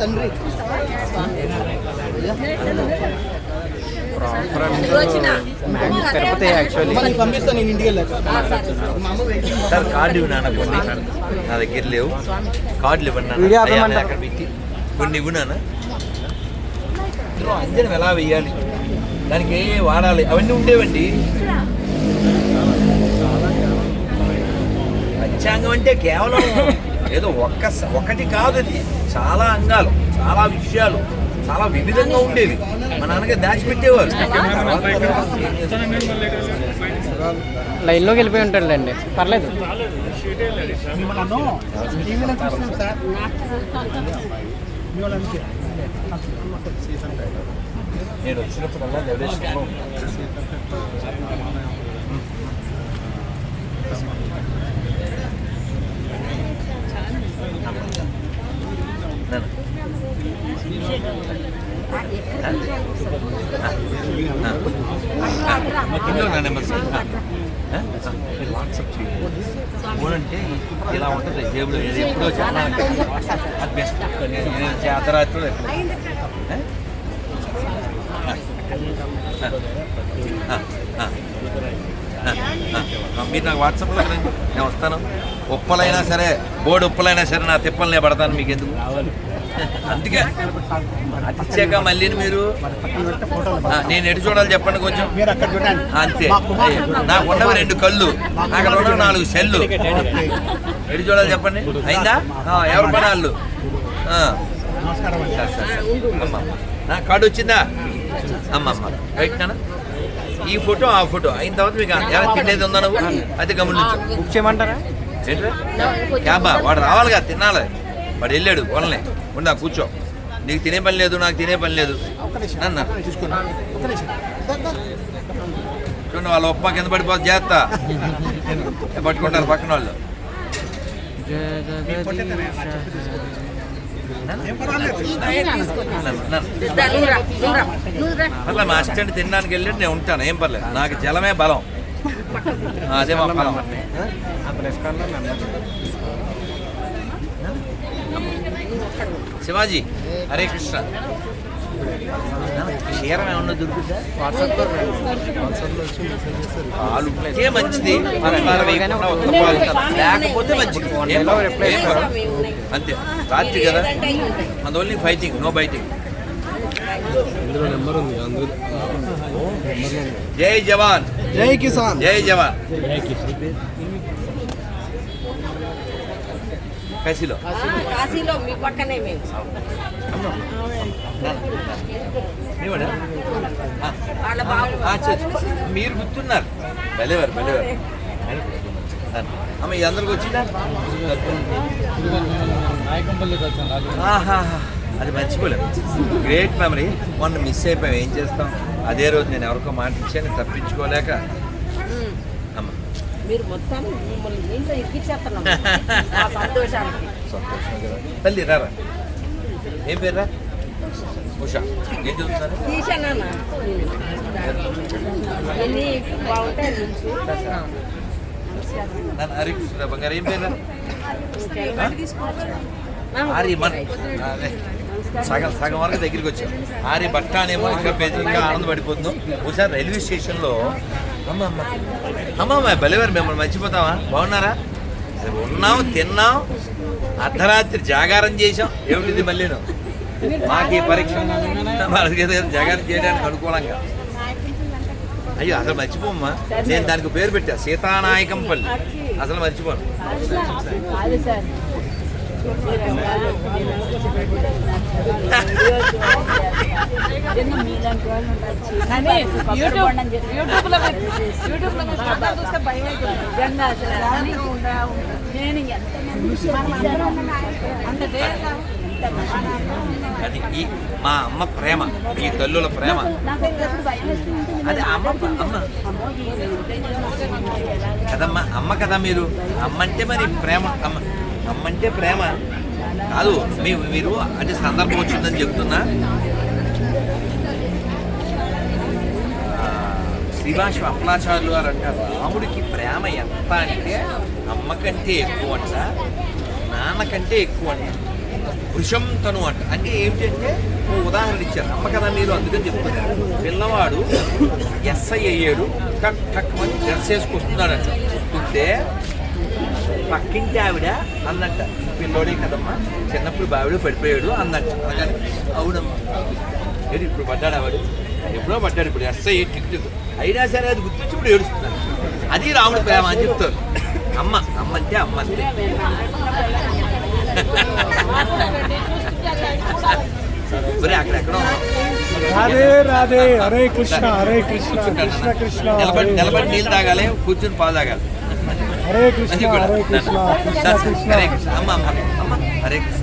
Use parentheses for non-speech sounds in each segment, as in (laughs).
తండ్రి Tirupati actually sir card ఇవ్వు నాన్న కొన్ని. నా దగ్గర లేవు. కార్డులు ఇవ్వండి? అక్కడ పెట్టి. కొన్ని ఇవ్వు నాన్న. అంజనం ఎలా వేయాలి? దానికి ఏ ఏ వాడాలి? అవన్నీ ఉండేవండి. పంచాంగం అంటే కేవలం ఏదో ఒక్క ఒకటి కాదు అది చాలా అంగాలు చాలా విషయాలు చాలా వివిధంగా ఉండేవి. మా నాన్నగారు దాచిపెట్టేవారు లైన్లోకి వెళ్ళిపోయి ఉంటాడులేండి. పర్లేదు. చూస్తున్నాం సార్. మీ నెంబర్ సార్ వచ్చినప్పుడల్లా వాట్సాప్ చేయండి ఫోన్ అంటే ఇలా ఉంటుంది జేబులో ఏది ఎప్పుడో చాలా అది బెస్ట్ నేను అర్ధరాత్రిలో ఎప్పుడు ఆ, మీరు నాకు వాట్సాప్లో నేను వస్తాను. ఉప్పలైనా సరే బోర్డు ఉప్పలైనా సరే నా తిప్పలనే పడతాను మీకు ఎందుకు? అందుకే అది ఇచ్చాక మళ్ళీ మీరు నేను ఎటు చూడాలి చెప్పండి కొంచెం? అంతే. నాకు ఉన్నవి రెండు కళ్ళు అక్కడ ఉన్న నాలుగు సెల్లు. ఎటు చూడాలి చెప్పండి? అయిందా? ఎవరు పని వాళ్ళు నా కార్డు వచ్చిందా? అమ్మ అమ్మ రైట్ ఈ ఫోటో ఆ ఫోటో. అయిన తర్వాత మీకు ఎలా తినేది ఉందా నువ్వు? అది గమనించు. బుక్ చేయమంటారా? ఏంట్రా క్యాబా? వాడు రావాలిగా తినాలి. వాడు వెళ్ళాడు వనలే ఉండా కూర్చో. నీకు తినే పని లేదు నాకు తినే పని లేదు. నన్న. చూసుకున్నా ఒక్క నిమిషం. దా, దా. చూడండి వాళ్ళ ఉప్మా కింద పడిపోతే చేస్త. (laughs) పట్టుకుంటారు పక్కన వాళ్ళు అట్లా మా అసిస్టెంట్ తినడానికి వెళ్ళి నేను ఉంటాను ఏం పర్లేదు. నాకు జలమే బలం. అదే మా బలం. శివాజీ హరే కృష్ణ. క్షీరం ఏమన్నా దొరుకుతుందా? పాలు ఉంటే మంచిది? పంచదార వేయకుండా ఒక్క పాలు లేకపోతే మంచిది. పర్వాలేదు. అంతే. రాత్రి కదా? మన ఓన్లీ ఫైటింగ్ నో బైటింగ్ జై జవాన్. జై కిసాన్. జై జవాన్. కసిలో కాశీలో? మీ పక్కనే మేము. మీరు గుర్తున్నారు. భలేవారు భలేవారు అమ్మ ఇది అందరికి వచ్చిందా. అది మర్చిపోలేం. గ్రేట్ మెమరీ మొన్న మిస్ అయిపోయాం. ఏం చేస్తాం? అదే రోజు నేను ఎవరికో మాట ఇచ్చాను తప్పించుకోలేక మీరు మొత్తం మిమ్మల్ని దీంట్లో ఎక్కిచ్చేస్తున్నాం. ఆ సంతోషానికి. సంతోషం కదా. తల్లి రారా ఏం పేరు ఉషా. ఏం చదువుతున్నారు? బాగుంటాయి హరికృష్ణ బంగారు. ఏం పేరు ఆరి మన. సగం సగం వరకు దగ్గరికి వచ్చాం ఆరి బట్ట అనేమో ఇంకా పెద్ద ఇంకా ఆనందపడిపోతున్నాం ఒకసారి రైల్వే స్టేషన్లో అమ్మమ్మ అమ్మమ్మ బలివారు మిమ్మల్ని మర్చిపోతావా? బాగున్నారా? ఉన్నాం తిన్నాం. అర్ధరాత్రి జాగారం చేసాం ఏమిటిది మళ్ళీను? మాకు ఈ పరీక్ష జాగారం చేయడానికి అనుకూలంగా. అయ్యో అసలు మర్చిపోమ్మా. నేను దానికి పేరు పెట్టా. సీతానాయకంపల్లి. అసలు మర్చిపోను. కానీ యూట్యూబ్ యూట్యూబ్లో యూట్యూబ్లో చూస్తే భయం నిజంగా అసలు రాని నేను ఎంత అది ఈ మా అమ్మ ప్రేమ ఈ తల్లుల ప్రేమ. అది అమ్మ అమ్మ. కదమ్మా అమ్మ కదా మీరు. అమ్మ అంటే మరి ప్రేమ అమ్మ. అమ్మ అంటే ప్రేమ. కాదు మీ మీరు అంటే సందర్భం వచ్చిందని చెప్తున్నా. శ్రీభాష అప్పలాచార్యులు గారు అంటారు రాముడికి ప్రేమ ఎంత అంటే అమ్మ కంటే ఎక్కువ అంట నాన్నకంటే నాన్న కంటే ఎక్కువ అంట వృషం తను అంట. అంటే ఏమిటంటే ఓ ఉదాహరణ ఇచ్చారు అమ్మ కదా మీరు అందుకని చెప్తున్నారు. పిల్లవాడు ఎస్ఐ అయ్యాడు టక్ టక్ అని డ్రెస్ వేసుకొస్తున్నాడంట. వస్తుంటే పక్కింటి ఆవిడ అన్నట్ట పిల్లోడే కదమ్మా. చిన్నప్పుడు బావిడ పడిపోయాడు అన్నట్ట. అనగానే అవునమ్మా. ఏది ఇప్పుడు పడ్డాడు ఆవిడ ఎప్పుడో పడ్డాడు ఇప్పుడు. ఎస్ఐ టిక్ టిక్ అయినా సరే అది గుర్తించి ఇప్పుడు ఏడుస్తున్నాడు. అది రాముడు ప్రేమ అని చెప్తారు అమ్మ అమ్మ అంటే అమ్మ అంతే మరి అక్కడెక్కడో రాధే రాధే. హరే కృష్ణ హరే కృష్ణ కృష్ణ కృష్ణ. నిలబడి నిలబడి నీళ్ళు తాగాలి కూర్చుని పాలు తాగాలి. హరే కృష్ణ. హరే కృష్ణ కృష్ణ కృష్ణ. హరే కృష్ణ. అమ్మ అమ్మ అమ్మ హరే కృష్ణ.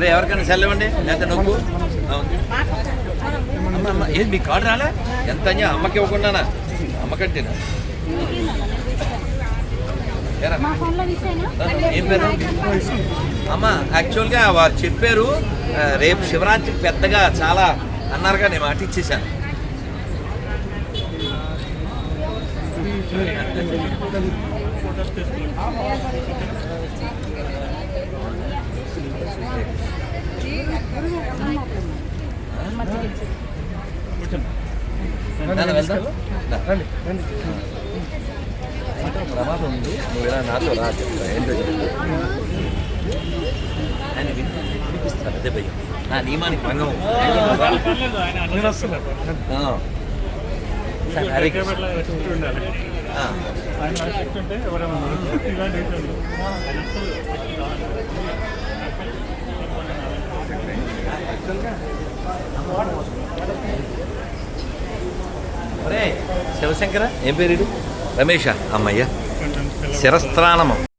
రే ఎవరికైనా సెల్ ఇవ్వండి లేకపోతే నొక్కు. అవును. అమ్మ అమ్మ ఏది మీ కార్డు రాలే? ఎంత అయ్యా అమ్మకి ఇవ్వకుండానా అమ్మకంటేనా ఏం పేరు? అమ్మ యాక్చువల్గా వారు చెప్పారు రేపు శివరాత్రికి పెద్దగా చాలా అన్నారుగా నేను మాట ఇచ్చేసాను నాన్న, వెళ్దాం? దా. రండి రండి ప్రమాదం ఉంది నువ్వు ఇలా నాతో రా చెప్తా ఏంటో చెప్తా ఆయన విని- వినిపిస్తారు అదే భయం నా నియమానికి భంగం శివశంకర ఏం పేరు? రమేష అమ్మయ్య. శిరస్త్రాణము.